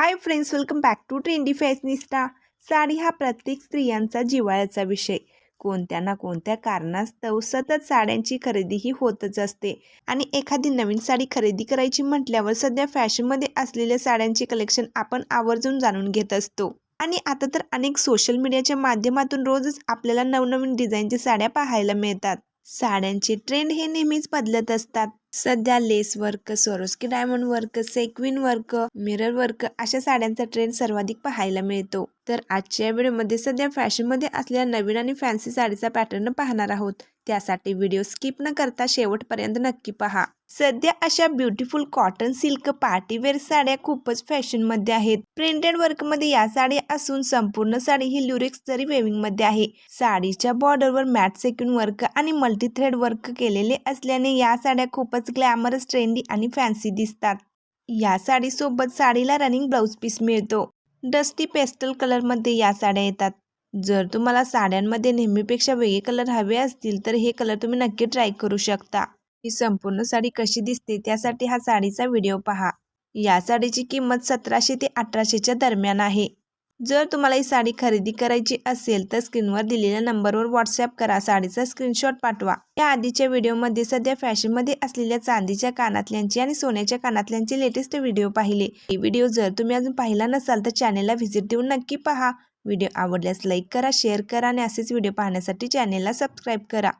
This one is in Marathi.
Hi friends welcome back to trendy fashionista sari हा प्रत्येक स्त्रियांचा जिव्हाळ्याचा विषय. कोणत्या ना कोणत्या कारणास्तव सतत साड्यांची खरेदीही होतच असते. आणि एखादी नवीन साडी खरेदी करायची म्हटल्यावर सध्या फॅशनमध्ये असलेल्या साड्यांचे कलेक्शन आपण आवर्जून जाणून घेत असतो. आणि आता तर अनेक सोशल मीडियाच्या माध्यमातून रोजच आपल्याला नवनवीन डिझाईनच्या साड्या पाहायला मिळतात. साड्यांचे ट्रेंड हे नेहमीच बदलत असतात. सध्या lace work Swarovski diamond work sequin work mirror work अशा साड्यांचा ट्रेंड सर्वाधिक पाहायला मिळतो. तर आजच्या व्हिडिओमध्ये सध्या फॅशनमध्ये असलेल्या नवीन आणि फॅन्सी साडीचा पॅटर्न पाहणार आहोत. त्यासाठी व्हिडिओ स्किप न करता शेवटपर्यंत नक्की पहा. सध्या अशा ब्युटिफुल कॉटन सिल्क पार्टीवेअर साड्या खूपच फॅशनमध्ये आहेत. प्रिंटेड वर्कमध्ये या साड्या असून संपूर्ण साडी ही ल्युरिक्स जरी वेविंगमध्ये आहे. साडीच्या बॉर्डरवर मॅट सेक्युन वर्क आणि मल्टी थ्रेड वर्क केलेले असल्याने या साड्या खूपच ग्लॅमरस ट्रेंडी आणि फॅन्सी दिसतात. या साडीसोबत साडीला रनिंग ब्लाऊज पीस मिळतो. डस्टी पेस्टल कलरमध्ये या साड्या येतात. जर तुम्हाला साड्यांमध्ये नेहमीपेक्षा वेगळे कलर हवे असतील तर हे कलर तुम्ही नक्की ट्राय करू शकता. ही संपूर्ण साडी कशी दिसते त्यासाठी हा साडीचा व्हिडिओ पहा. या साडीची किंमत सतराशे ते अठराशेच्या दरम्यान आहे. जर तुम्हाला ही साडी खरेदी करायची असेल तर स्क्रीनवर दिलेल्या नंबरवर व्हॉट्सॲप करा. साडीचा स्क्रीनशॉट पाठवा. या आधीच्या व्हिडिओमध्ये सध्या फॅशनमध्ये असलेल्या चांदीच्या कानातल्यांची आणि सोन्याच्या कानातल्यांचे लेटेस्ट व्हिडिओ पाहिले. हे व्हिडिओ जर तुम्ही अजून पाहिला नसाल तर चॅनेलला व्हिजिट देऊन नक्की पहा. व्हिडिओ आवडल्यास लाईक करा शेअर करा आणि असेच व्हिडिओ पाहण्यासाठी चॅनेलला सबस्क्राईब करा.